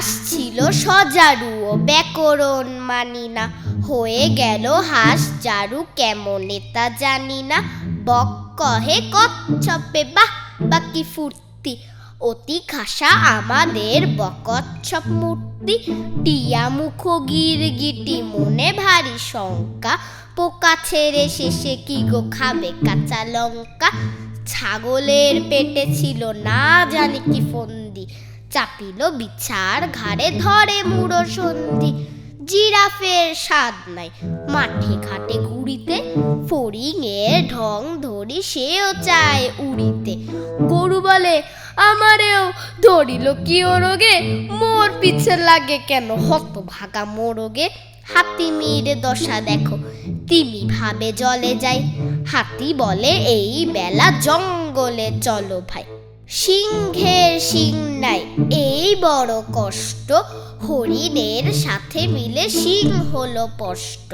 সজারু ও ব্যাকরণ মানি না, হয়ে গেল হাঁস জারু কেমন তা জানি না। বক কহে, কচ্ছপে, বাহ, বাকি ফুর্তি। অতি খাসা আমাদের বকচ্ছপ মূর্তি। টিয়া মুখ গিরগিটি মনে ভারী শঙ্কা। পোকা ছেড়ে শেষে কি গো খাবে কাঁচা লঙ্কা? ছাগলের পেটে ছিল না জানি কি ফন্দি। চাপিল বিছার ঘাড়ে ধরে মুড়ো সন্ধি জিরাফের স্বাদ নাই। মাঠে ঘাটে ঘুরিতে ফড়িংয়ের ঢং ধরি সেও চায় উড়িতে। গরু বলে, আমারেও ধরিল কি ওরগে মোর পিছে লাগে কেন? হত ভাগা মোরগে হাতি মিরে দশা দেখো, তিমি ভাবে জলে যাই। হাতি বলে, এই বেলা জঙ্গলে চলো ভাই। সিংহের সিং এই বড় কষ্ট হরিণের সাথে মিলে সিং হলো স্পষ্ট